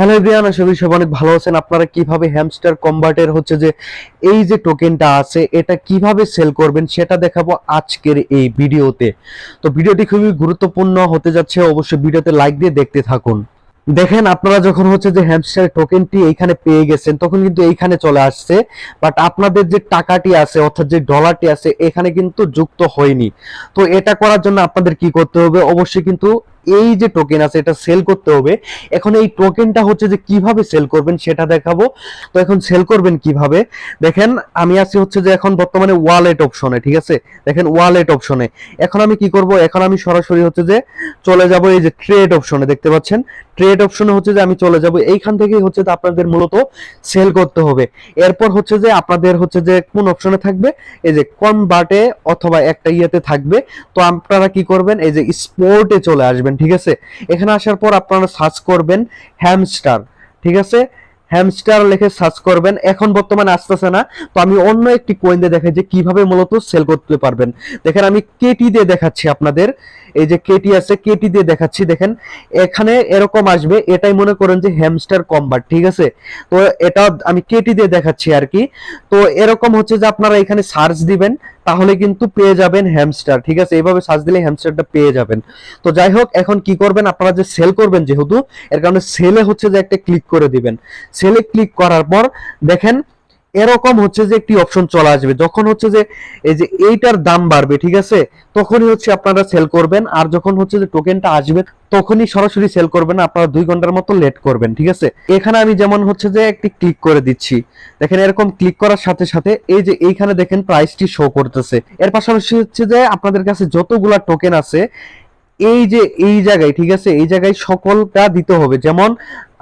Hello everyone আশা করি সবাই অনেক ভালো আছেন। আপনারা কীভাবে হ্যামস্টার কম্বার্টের হচ্ছে যে এই যে টোকেনটা আছে, এটা কীভাবে সেল করবেন সেটা দেখাবো আজকের এই ভিডিওতে। তো ভিডিওটি খুবই গুরুত্বপূর্ণ হতে যাচ্ছে, অবশ্যই ভিডিওতে লাইক দিয়ে দেখতে থাকুন। দেখেন, আপনারা যখন হচ্ছে যে হ্যামস্টার টোকেনটি এইখানে পেয়ে গেছেন, তখন কিন্তু এইখানে চলে আসছে। বাট আপনাদের যে টাকাটি আছে, অর্থাৎ যে ডলারটি আছে, এখানে কিন্তু যুক্ত হয়নি। তো এটা করার জন্য আপনাদের কি করতে হবে? অবশ্যই কিন্তু এই যে টোকেন আছে, এটা সেল করতে হবে। এখন এই টোকেনটা হচ্ছে যে কীভাবে সেল করবেন সেটা দেখাবো। তো এখন সেল করবেন কীভাবে? দেখেন, আমি আছি হচ্ছে যে এখন বর্তমানে ওয়ালেট অপশনে ঠিক আছে? দেখেন ওয়ালেট অপশনে এখন আমি কি করব? এখন আমি সরাসরি হচ্ছে যে চলে যাব এই যে ট্রেড অপশনে দেখতে পাচ্ছেন? ট্রেড অপশনে হচ্ছে যে আমি চলে যাব। এইখান থেকে হচ্ছে যে আপনাদের মূলত সেল করতে হবে। এরপর হচ্ছে যে আপনাদের হচ্ছে যে কোন অপশনে থাকবে? এই যে কনভার্টে অথবা একটা ইয়েতে থাকবে। তো আপনারা কি করবেন? এই যে স্পোর্টে চলে আসবেন ঠিক আছে? এখানে আসার পর আপনারা সার্চ করবেন হ্যামস্টার ঠিক আছে? হ্যামস্টার লিখে সার্চ করবেন। এখন বর্তমানে আসতেছে না, তো আমি অন্য একটি কয়েন দিয়ে দেখাই যে কীভাবে মূলত সেল করতে পারবেন। দেখেন, আমি কেটি দিয়ে দেখাচ্ছি আপনাদের। এই যে কেটি আছে কেটি দিয়ে দেখাচ্ছি, দেখেন। এখানে এরকম আসবে, এটাই মনে করেন যে হ্যামস্টার কম্বাট ঠিক আছে? তো এটা আমি কেটি দিয়ে দেখাচ্ছি আর কি। তো এরকম হচ্ছে যে আপনারা এখানে সার্চ দিবেন তাহলে কিন্তু পেয়ে যাবেন হ্যামস্টার ঠিক আছে? এইভাবে সার্চ দিলে হ্যামস্টারটা পেয়ে যাবেন। তো যাই হোক, এখন কি করবেন? আপনারা যে সেল করবেন যেহেতু, এর কারণে সেলে হচ্ছে যে একটা ক্লিক করে দিবেন। সেলে ক্লিক করার পর দেখেন এরকম হচ্ছে যে একটি অপশন চলে আসবে। যখন হচ্ছে যে এই যে এইটার দাম বাড়বে, ঠিক আছে? তখনই হচ্ছে আপনারা সেল করবেন। আর যখন হচ্ছে যে টোকেনটা আসবে, তখনই সরাসরি সেল করবেন। আপনারা দুই ঘণ্টার মতো লেট করবেন, ঠিক আছে? এখানে আমি যেমন হচ্ছে যে একটি ক্লিক করে দিচ্ছি। দেখেন, এরকম ক্লিক করার সাথে সাথে এই যে এইখানে দেখেন প্রাইসটি শো করতেছে। এর পাশাপাশি হচ্ছে যে আপনাদের কাছে যতগুলা টোকেন আছে এই যে, এই জায়গায়, ঠিক আছে? এই জায়গায় সকলটা দিতে হবে। যেমন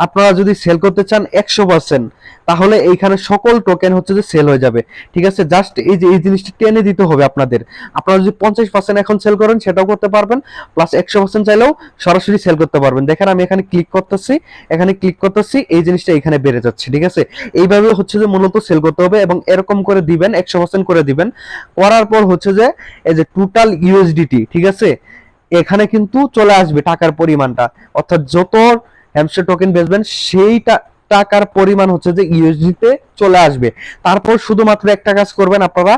আপনারা যদি সেল করতে চান একশো পার্সেন্ট তাহলে এইখানে সকল টোকেন হচ্ছে যে সেল হয়ে যাবে। ঠিক আছে? জাস্ট এই যে, এই জিনিসটা টেনে দিতে হবে আপনাদের। আপনারা যদি পঞ্চাশ পার্সেন্ট এখন সেল করেন, সেটাও করতে পারবেন। প্লাস একশো পার্সেন্ট চাইলেও সরাসরি সেল করতে পারবেন। দেখেন, আমি এখানে ক্লিক করতেছি, এখানে ক্লিক করতেছি, এই জিনিসটা এখানে বেড়ে যাচ্ছে। ঠিক আছে? এইভাবে হচ্ছে যে মূলত সেল করতে হবে এবং এরকম করে দিবেন, একশো পার্সেন্ট করে দিবেন। করার পর হচ্ছে যে, এই যে টোটাল ইউএসডিটি ঠিক আছে? এখানে কিন্তু চলে আসবে টাকার পরিমাণটা। অর্থাৎ যত হ্যামস্টার টোকেন বেচবেন সেইটা টাকার পরিমাণ হচ্ছে যে ইউএসডিতে চলে আসবে। তারপর শুধুমাত্র একটা কাজ করবেন আপনারা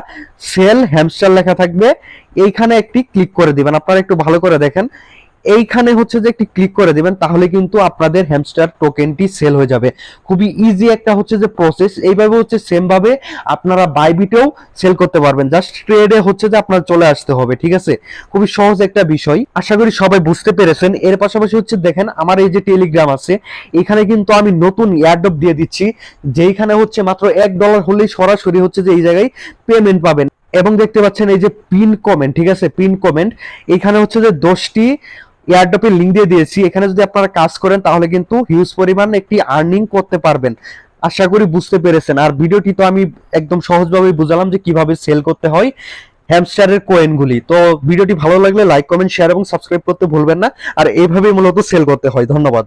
সেল হ্যামস্টার লেখা থাকবে। এইখানে একটি ক্লিক করে দিবেন। আপনারা একটু ভালো করে দেখেন। এইখানে হচ্ছে যে একটি ক্লিক করে দিবেন, তাহলে কিন্তু আপনাদের হ্যামস্টার টোকেনটি সেল হয়ে যাবে। খুবই ইজি একটা হচ্ছে যে প্রসেস এইভাবে হচ্ছে সেম ভাবে আপনারা বাইবিটেও সেল করতে পারবেন। জাস্ট ট্রেডে হচ্ছে যে আপনার চলে আসতে হবে, ঠিক আছে? খুবই সহজ একটা বিষয়। আশা করি সবাই বুঝতে পেরেছেন। এর পাশাপাশি হচ্ছে দেখেন, আমার এই যে টেলিগ্রাম আছে, এখানে কিন্তু আমি নতুন এয়ারড্রপ দিয়ে দিচ্ছি, যেইখানে হচ্ছে মাত্র এক ডলার হলেই সরাসরি হচ্ছে যে এই জায়গায় পেমেন্ট পাবেন। এবং দেখতে পাচ্ছেন এই যে পিন কমেন্ট ঠিক আছে? পিন কমেন্ট এখানে হচ্ছে যে দশটি এয়ারড্রপের লিঙ্ক দিয়ে দিয়েছি। এখানে যদি আপনারা কাজ করেন, তাহলে কিন্তু হিউজ পরিমাণ একটি আর্নিং করতে পারবেন। আশা করি বুঝতে পেরেছেন। আর ভিডিওটি তো আমি একদম সহজভাবে বুঝালাম যে কীভাবে সেল করতে হয় হ্যামস্টারের কোয়েনগুলি তো ভিডিওটি ভালো লাগলে লাইক কমেন্ট শেয়ার এবং সাবস্ক্রাইব করতে ভুলবেন না। আর এইভাবেই মূলত সেল করতে হয়। ধন্যবাদ।